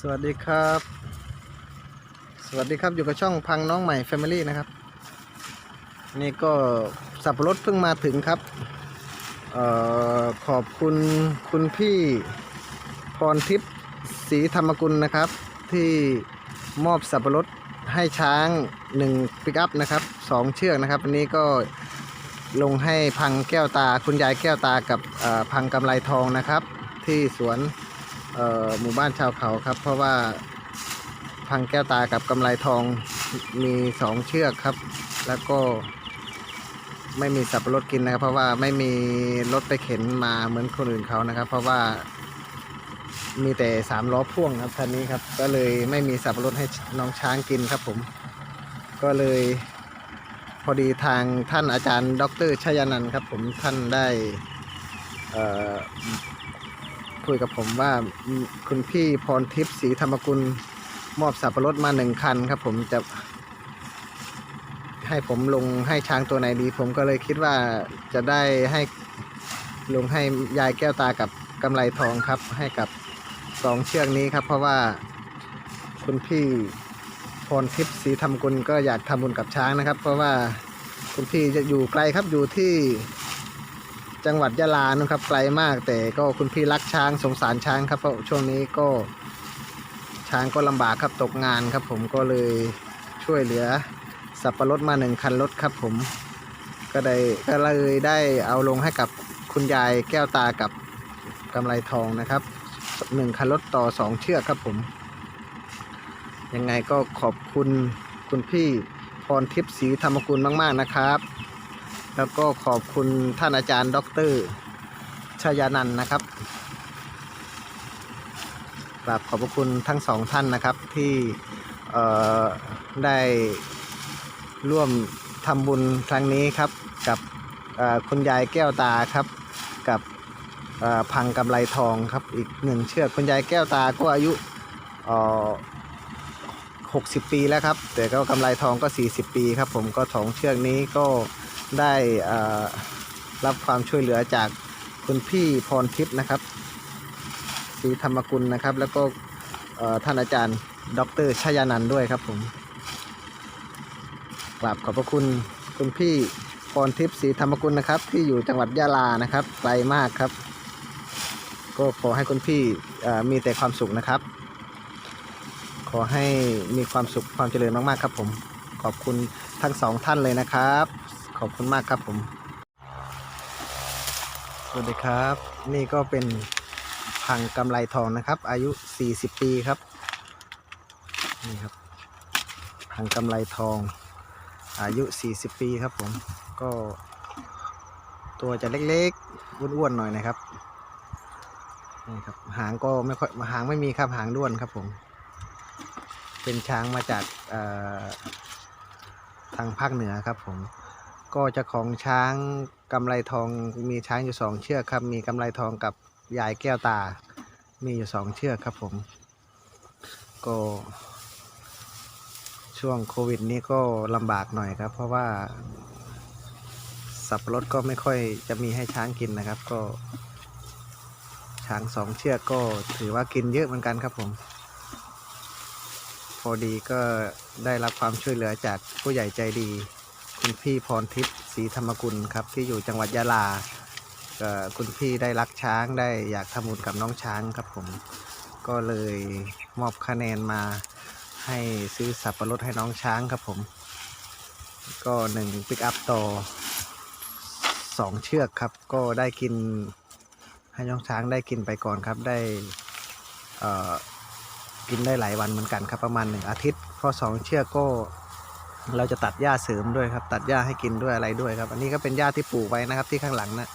สวัสดีครับ สวัสดีครับอยู่กับช่องพังน้องใหม่ Family นะครับ นี่ก็สับปะรดเพิ่งมาถึงครับเออขอบคุณคุณพี่พรทิพย์ศรีธรรมกุลนะครับ ที่มอบสับปะรดให้ช้างหนึ่งปิกอัพนะครับสองเชือกนะครับอันนี้ก็ลงให้พังแก้วตา คุณยายแก้วตากับเอ่อพังกำไลทองนะครับ ที่สวน หมู่บ้านชาวเขาครับ เพราะว่าพังแก้วตากับกำไรทองมีสองเชือกครับ แล้วก็ไม่มีสับปะรดกินนะครับ เพราะว่าไม่มีรถไปเข็นมาเหมือนคนอื่นเขานะครับ เพราะว่ามีแต่สามล้อพ่วงครับคันนี้ครับ ก็เลยไม่มีสับปะรดให้น้องช้างกินครับผม ก็เลยพอดีทางท่านอาจารย์ ดรชยานันท์ครับผมท่านได้อ่อ คุยกับผมว่าคุณพี่พรทิพย์ศรีธรรมกุลมอบสับปะรดมาหนึ่งคันครับ ผมจะ ให้ผมลงให้ช้างตัวไหนดี ผมก็เลยคิดว่าจะได้ให้ลงให้ยายแก้วตากับกำไรทองครับ ให้กับสองเชือกนี้ครับ เพราะว่าคุณพี่พรทิพย์ศรีธรรมกุลก็อยากทำบุญกับช้างนะครับ เพราะว่าคุณพี่จะอยู่ไกลครับอยู่ที่ จังหวัดยะลานะครับไกลมากแต่ก็คุณพี่รักช้างสงสารช้างครับเพราะช่วงนี้ก็ช้างก็ลำบากครับตกงานครับ ผมก็เลยช่วยเหลือสับปะรดมาหนึ่งคันรถครับ ผมก็ได้ก็เลยได้เอาลงให้กับคุณยายแก้วตากับกำไรทองนะครับหนึ่งคันรถต่อสองเชือกครับผม ยังไงก็ขอบคุณคุณพี่พรทิพย์ศรีธรรมกุลมาก ๆ นะครับ แล้วก็ขอบคุณท่านอาจารย์ด็อกเตอร์ชยานันนะครับกราบขอบพระคุณทั้งสองท่านนะครับที่ได้ร่วมทำบุญครั้งนี้ครับกับคุณยายแก้วตาครับกับพังกำไรทองครับอีกหนึ่งเชือกคุณยายแก้วตาก็อายุ60 ปีแล้วครับ แต่ก็กำไรทองก็ 40 ปีครับ ผมก็สองเชือกนี้ก็ ได้รับความช่วยเหลือจากคุณพี่พรทิพย์นะครับศรีธรรมกุลนะครับ แล้วก็ท่านอาจารย์ดรชยานันด้วยครับผมกราบขอบพระคุณคุณพี่พรทิพย์ศรีธรรมกุลนะครับ ที่อยู่จังหวัดยะลานะครับไกลมากครับ ก็ขอให้คุณพี่มีแต่ความสุขนะครับ ขอให้มีความสุขความเจริญมากๆครับผมขอบคุณทั้งสองท่านเลยนะครับ ขอบคุณมากครับผม สวัสดีครับ นี่ก็เป็นพังกำไรทองนะครับ อายุ 40 ปีครับ นี่ครับ พังกำไรทอง อายุ 40 ปีครับผม ก็ ตัวจะเล็กๆอ้วนๆหน่อยนะครับนี่ครับหางก็ไม่ค่อยหางไม่มีครับหางด้วนครับผม เป็นช้างมาจากทางภาคเหนือครับผม ก็เจะของช้างกำไรทองมีช้างอยู่สองเชือกครับ มีกำไรทองกับยายแก้วตา มีอยู่สองเชือกครับผม ก็ช่วงโควิดนี้ก็ลำบากหน่อยครับ เพราะว่าสับปะรดก็ไม่ค่อยจะมีให้ช้างกินนะครับ ก็ ช้างสองเชือกก็ถือว่ากินเยอะเหมือนกันครับผม พอดีก็ได้รับความช่วยเหลือจากผู้ใหญ่ใจดี คุณพี่พรทิพย์ศรีธรรมกุลครับที่อยู่จังหวัดยะลาก็คุณพี่ได้รักช้างได้อยากทำบุญกับน้องช้างครับผมก็เลยมอบคะแนนมาให้ซื้อสับปะรดให้น้องช้างครับผม ก็หนึ่งปิกอัพต่อสองเชือกครับ ก็ได้กินให้น้องช้างได้กินไปก่อนครับได้กินได้หลายวันเหมือนกันครับประมาณหนึ่งอาทิตย์เพราะสองเชือกก็ เราจะตัดหญ้าเสริมด้วยครับ ตัดหญ้าให้กินด้วยอะไรด้วยครับ อันนี้ก็เป็นหญ้าที่ปลูกไว้นะครับ ที่ข้างหลังนะ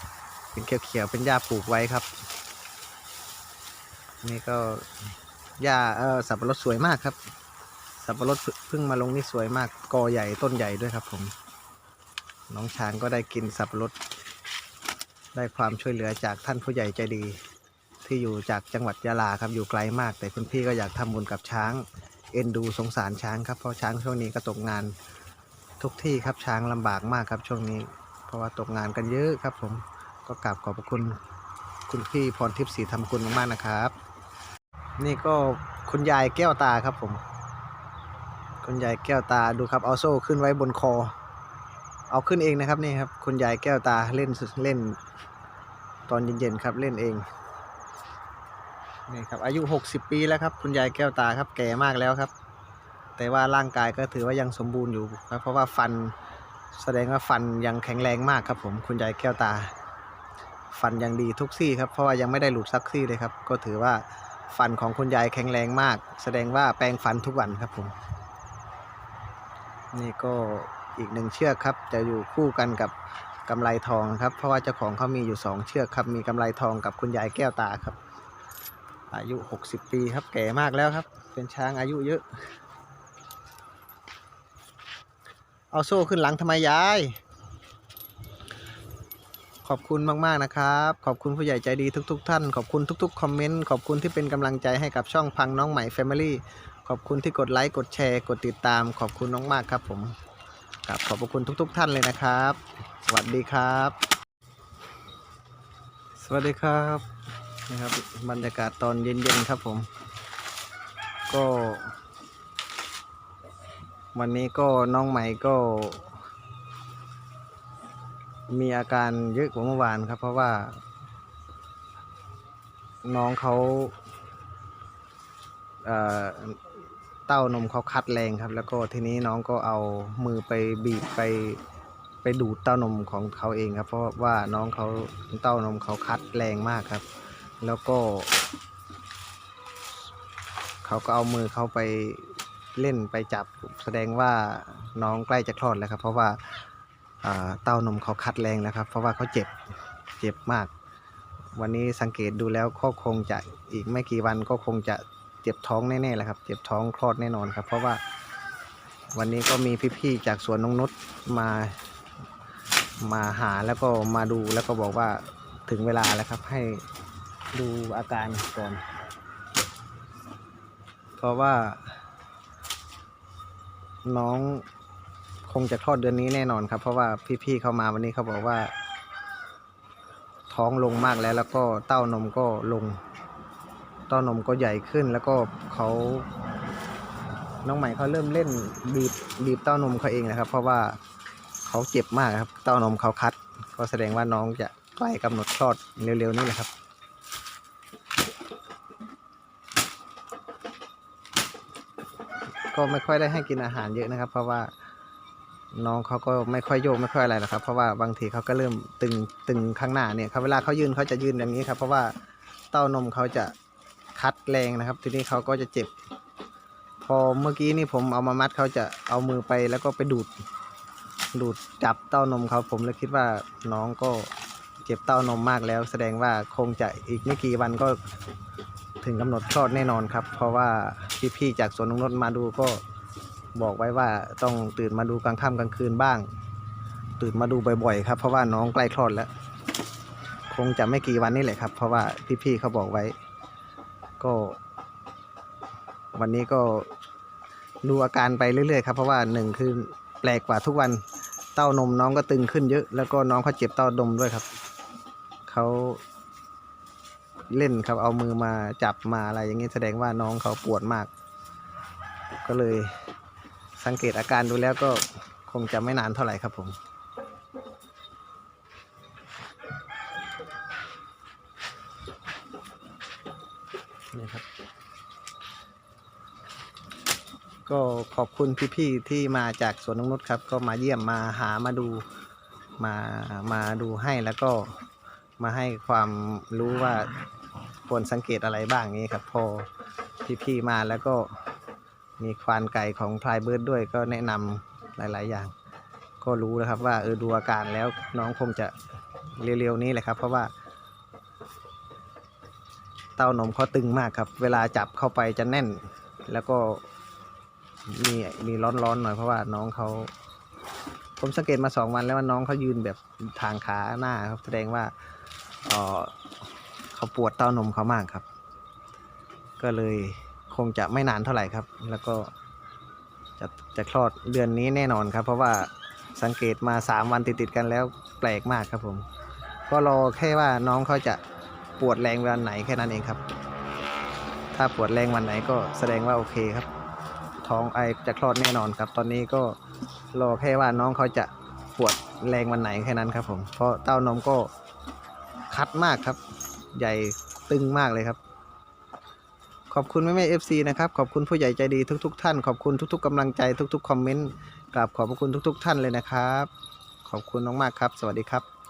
เป็นเขียวๆเป็นหญ้าปลูกไว้ครับ นี่ก็หญ้าเออสับปะรดสวยมากครับ สับปะรดเพิ่งมาลงนี่สวยมากกอใหญ่ต้นใหญ่ด้วยครับ ผม น้องช้างก็ได้กินสับปะรดได้ความช่วยเหลือจากท่านผู้ใหญ่ใจดี ที่อยู่จากจังหวัดยะลาครับอยู่ไกลมาก แต่คุณพี่ก็อยากทำบุญกับช้าง เอ็นดูสงสารช้างครับเพราะช้างช่วงนี้ก็ตกงานทุกที่ครับช้างลำบากมากครับช่วงนี้ เพราะว่าตกงานกันเยอะครับ ผมก็กราบขอบพระคุณคุณพี่พรทิพย์ศรีธรรมกุลมากๆนะครับ นี่ก็คุณยายแก้วตาครับผม คุณยายแก้วตาดูครับเอาโซ่ขึ้นไว้บนคอ เอาขึ้นเองนะครับนี่ครับ คุณยายแก้วตาเล่นเล่น ตอนเย็นๆครับเล่นเอง นี่ครับอายุ 60 ปีแล้วครับ คุณยายแก้วตาครับแก่มากแล้วครับ แต่ว่าร่างกายก็ถือว่ายังสมบูรณ์อยู่ครับ เพราะว่าฟันแสดงว่าฟันยังแข็งแรงมากครับ ผมคุณยายแก้วตา ฟันยังดีทุกซี่ครับเพราะว่ายังไม่ได้หลุดสักซี่เลยครับ ก็ถือว่าฟันของคุณยายแข็งแรงมาก แสดงว่าแปรงฟันทุกวันครับผมนี่ก็อีกหนึ่งเชือกครับ จะอยู่คู่กันกับกำไลทองครับ เพราะว่าเจ้าของเขามีอยู่สองเชือกครับมีกำไลทองกับคุณยายแก้วตาครับ อายุ 60 ปีครับแก่มากแล้วครับ เป็นช้างอายุเยอะ เอาโซ่ขึ้นหลังทำไมยาย ขอบคุณมาก ๆ นะครับ ขอบคุณผู้ใหญ่ใจดีทุก ๆ ท่าน ขอบคุณทุก ๆ คอมเมนต์ ขอบคุณที่เป็นกำลังใจให้กับช่องพังน้องใหม่ Family ขอบคุณที่กดไลค์กดแชร์ กดติดตาม ขอบคุณน้องมากครับผมกับขอบพระคุณทุก ๆ ท่านเลยนะครับ สวัสดีครับ สวัสดีครับ นะครับบรรยากาศตอนเย็นๆครับผม ก็ วันนี้ก็น้องใหม่ก็ มีอาการเยอะกว่าเมื่อวานครับ เพราะว่า น้องเขาเอ่อเต้านมเขาคัดแรงครับ แล้วก็ทีนี้น้องก็เอามือไปบีบไปไปดูดเต้านมของเขาเองครับ เพราะว่าน้องเขาเต้านมเขาคัดแรงมากครับ แล้วก็ เขาก็เอามือเขาไปเล่นไปจับแสดงว่าน้องใกล้จะคลอดแล้วครับ เพราะว่าเต้านมเขาคัดแรงแล้วครับ เพราะว่าเขาเจ็บเจ็บมาก วันนี้สังเกตดูแล้วก็คงจะอีกไม่กี่วันก็คงจะเจ็บท้องแน่ๆแหละครับ เจ็บท้องคลอดแน่นอนครับ เพราะว่าวันนี้ก็มีพี่ๆจากสวนนงนุชมามาหาแล้วก็มาดูแล้วก็บอกว่าถึงเวลาแล้วครับให้ ดูอาการก่อน เพราะว่า น้องคงจะคลอดเดือนนี้แน่นอนครับ เพราะว่าพี่ๆเขามาวันนี้เขาบอกว่า ท้องลงมากแล้ว แล้วก็เต้านมก็ลง เต้านมก็ใหญ่ขึ้น แล้วก็เขาน้องใหม่เขาเริ่มเล่นบีบบีบเต้านมเขาเองนะครับ เพราะว่าเขาเจ็บมากครับ เต้านมเขาคัด ก็แสดงว่าน้องจะใกล้กำหนดคลอดเร็วๆนี้แหละครับ ก็ไม่ค่อยได้ให้กินอาหารเยอะนะครับ เพราะว่าน้องเขาก็ไม่ค่อยโยกไม่ค่อยอะไรหรอกครับ เพราะว่าบางทีเขาก็เริ่มตึงตึงข้างหน้าเนี่ยครับเวลาเขายืนเขาจะยืนอย่างนี้ครับ เพราะว่าเต้านมเขาจะคัดแรงนะครับ ทีนี้เขาก็จะเจ็บ พอเมื่อกี้นี่ผมเอามามัดเขาจะเอามือไปแล้วก็ไปดูดดูดจับเต้านมเขาผมเลยคิดว่าน้องก็เจ็บเต้านมมากแล้ว แสดงว่าคงจะอีกไม่กี่วันก็ ถึงกำหนดคลอดแน่นอนครับ เพราะว่าพี่ๆจากสวนนงนุชมาดูก็บอกไว้ว่าต้องตื่นมาดูกลางค่ำกลางคืนบ้าง ตื่นมาดูบ่อยๆครับ เพราะว่าน้องใกล้คลอดแล้ว คงจะไม่กี่วันนี่แหละครับ เพราะว่าพี่ๆเขาบอกไว้ ก็ วันนี้ก็ดูอาการไปเรื่อยๆครับเพราะว่าหนึ่งคือแปลกกว่าทุกวันเต้านมน้องก็ตึงขึ้นเยอะ แล้วก็น้องเขาเจ็บเต้านมด้วยครับเขา เล่นครับ เอามือมาจับมาอะไรอย่างนี้แสดงว่าน้องเขาปวดมาก ก็เลยสังเกตอาการดูแล้วก็คงจะไม่นานเท่าไหร่ครับผมนี่ครับ ก็ขอบคุณพี่ๆที่มาจากสวนนงนุชครับ ก็มาเยี่ยมมาหามาดูมามาดูให้แล้วก็มาให้ความรู้ว่า ควรสังเกตอะไรบ้างนี้ครับพอพี่ๆมาแล้วก็มีควานไก่ของพลายเบิร์ดด้วยก็แนะนำหลาย ๆ อย่าง ก็รู้แล้วครับว่าเออดูอาการแล้วน้องคงจะเร็ว ๆ นี้แหละครับ เพราะว่า เต้านมเขาตึงมากครับ เวลาจับเข้าไปจะแน่น แล้วก็มีมีร้อน ๆ หน่อยเพราะว่าน้องเขาผมสังเกตมาสองวันแล้วว่าน้องเขายืนแบบทางขาหน้าครับแสดงว่าเออ เขาปวดเต้านมเขามากครับ ก็เลยคงจะไม่นานเท่าไหร่ครับ แล้วก็จะจะคลอดเดือนนี้แน่นอนครับ เพราะว่าสังเกตมาสามวันติดๆกันแล้วแปลกมากครับผม ก็รอแค่ว่าน้องเขาจะปวดแรงวลาไหนแค่นั้นเองครับ ถ้าปวดแรงวันไหนก็แสดงว่าโอเคครับ ท้องไอจะคลอดแน่นอนครับ ตอนนี้ก็รอแค่ว่าน้องเขาจะปวดแรงวันไหนแค่นั้นครับผม เพราะเต้านมก็คัดมากครับ ใหญ่ตึงมากเลยครับ ขอบคุณแม่แม่เอฟซีนะครับ ขอบคุณผู้ใหญ่ใจดีทุก ๆ ท่าน ขอบคุณทุก ๆกำลังใจทุก ๆ คอมเมนต์กราบขอบพระคุณทุก ๆ ท่านเลยนะครับ ขอบคุณมากๆครับ สวัสดีครับ